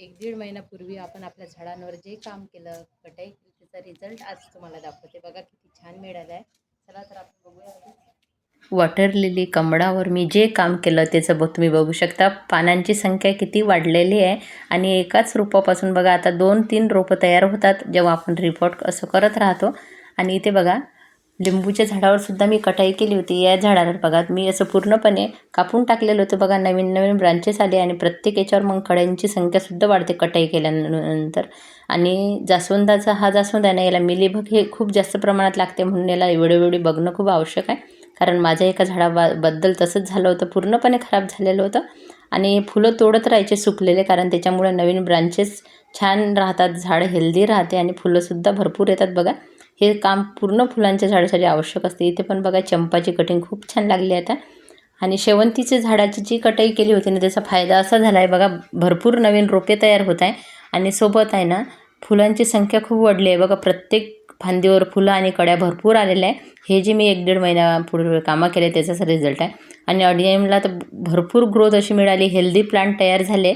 एक दीड महिन्यापूर्वी आपण आपल्या झाडांवर जे काम केलं कटाई केली त्याचा रिझल्ट आज तुम्हाला दाखवते. बघा किती छान मिळाला आहे. चला तर आपण बघूया आधी. वॉटर लिली कमळावर मी जे काम केलं त्याचं बघ तुम्ही बघू शकता. पानांची संख्या किती वाढलेली आहे. आणि एकाच रोपापासून बघा आता दोन तीन रोपं तयार होतात जेव्हा आपण रिपोर्ट असं करत राहतो. आणि इथे बघा लिंबूच्या झाडावर सुद्धा मी कटाई केली होती. या झाडावर बघा मी असं पूर्णपणे कापून टाकलेलं होतं. बघा नवीन नवीन ब्रांचेस आले आणि प्रत्येक याच्यावर मग कड्यांची संख्यासुद्धा वाढते कटाई केल्यानंतर. आणि जास्वंदाचा हा जास्वंद आहे ना याला मिलीबग हे खूप जास्त प्रमाणात लागते म्हणून याला एवढेवेळी बघणं खूप आवश्यक आहे. कारण माझ्या एका झाडाबद्दल तसंच झालं होतं पूर्णपणे खराब झालेलं होतं. आणि फुलं तोडत राहायचे सुकलेले कारण त्याच्यामुळे नवीन ब्रांचेस छान राहतात झाड हेल्दी राहते आणि फुलंसुद्धा भरपूर येतात बघा. हे काम पूर्ण फुलांच्या झाडासाठी आवश्यक असते. इथे पण बघा चंपाची कटिंग खूप छान लागली आता. आणि शेवंतीचे झाडाची जी कटाई केली होती ना त्याचा फायदा असा झाला आहे बघा भरपूर नवीन रोपे तयार होत आहे. आणि सोबत आहे ना फुलांची संख्या खूप वाढली आहे. बघा प्रत्येक फांदीवर फुलं आणि कड्या भरपूर आलेल्या आहे. हे जे मी एक दीड महिन्यापूर्वी कामं केले त्याचाच रिझल्ट आहे. आणि ऑडियमला तर भरपूर ग्रोथ अशी मिळाली. हेल्दी प्लांट तयार झाले.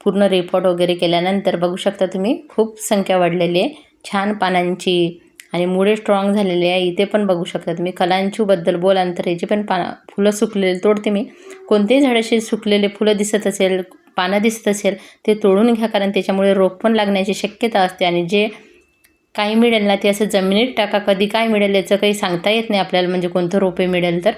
पूर्ण रिपोर्ट वगैरे केल्यानंतर बघू शकता तुम्ही खूप संख्या वाढलेली आहे. छान पानांची आणि मुळे स्ट्रॉंग झालेले आहे. इथे पण बघू शकता तुम्ही. कलांचूबद्दल बोलान तर याची पण पानं फुलं सुकलेली तोडते मी. कोणतेही झाडाशी सुकलेले फुलं दिसत असेल पानं दिसत असेल ते तोडून घ्या कारण त्याच्यामुळे रोग पण लागण्याची शक्यता असते. आणि जे काही मिळेल ना ते असं जमिनीत टाका. कधी काय मिळेल याचं काही सांगता येत नाही आपल्याला म्हणजे कोणतं रोपे मिळेल तर.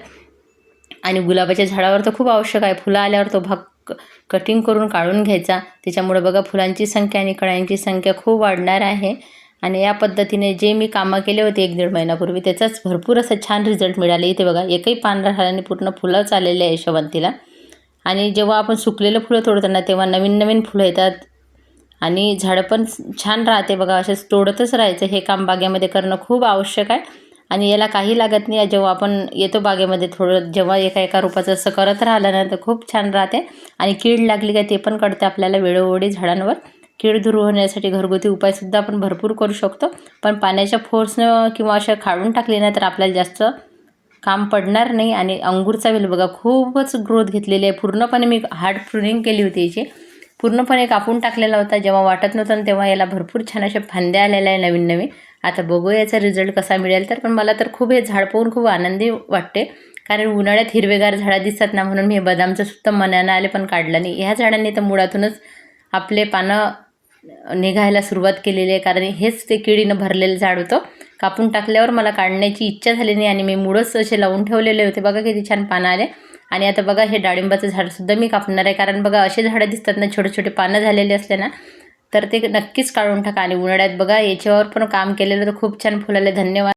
आणि गुलाबाच्या झाडावर तर खूप आवश्यक आहे. फुलं आल्यावर तो भाग कटिंग करून काढून घ्यायचा. त्याच्यामुळे बघा फुलांची संख्या आणि कळ्यांची संख्या खूप वाढणार आहे. आणि या पद्धतीने जे मी कामं केले होते एक दीड महिन्यापूर्वी त्याचाच भरपूर असं छान रिझल्ट मिळाले. इथे बघा एकही पांढऱ्या हाराने पूर्ण फुलंच आलेले आहे यशवंतीला. आणि जेव्हा आपण सुकलेलं फुलं तोडताना तेव्हा नवीन नवीन फुलं येतात. आणि झाडं पण छान राहते बघा असेच तोडतच राहायचं. हे काम बागेमध्ये करणं खूप आवश्यक आहे. आणि याला काही लागत नाही जेव्हा आपण येतो बागेमध्ये थोडं जेव्हा एका एका रूपाचं असं करत राहिलं ना तर खूप छान राहते. आणि कीड लागली काय ते पण कळते आपल्याला वेळोवेळी झाडांवर. कीड दूर होण्यासाठी घरगुती उपायसुद्धा आपण भरपूर करू शकतो. पण पाण्याच्या फोर्सनं किंवा अशा काढून टाकले ना तर आपल्याला जास्त काम पडणार नाही. आणि अंगूरचा वेल बघा खूपच ग्रोथ घेतलेली आहे. पूर्णपणे मी हार्ड प्रुनिंग केली होती याची. पूर्णपणे कापून टाकलेला होता. जेव्हा वाटत नव्हतं तेव्हा याला भरपूर छान अशा फांद्या आलेल्या आहे नवीन नवीन. आता बघू याचा रिझल्ट कसा मिळेल तर. पण मला तर खूप हे झाड पाहून खूप आनंदी वाटते. कारण उन्हाळ्यात हिरवेगार झाडं दिसतात ना म्हणून मी हे बदामचं सुद्धा मनानं आले पण काढलं नाही. ह्या झाडांनी तर मुळातूनच आपले पानं निघायला सुरुवात केलेली आहे. कारण हेच ते किडीनं भरलेलं झाड होतं. कापून टाकल्यावर मला काढण्याची इच्छा झाली नाही आणि मी मुळंच असे लावून ठेवलेले होते. बघा किती छान पानं आले. आणि आता बघा हे डाळिंबाचं झाडसुद्धा मी कापणार आहे. कारण बघा असे झाडं दिसतात ना छोटे छोटे पानं झालेले असले ना तर ते नक्कीच काढून टाका. आणि उन्हाळ्यात बघा याच्यावर पण काम केलेलं तर खूप छान फुलाले. धन्यवाद.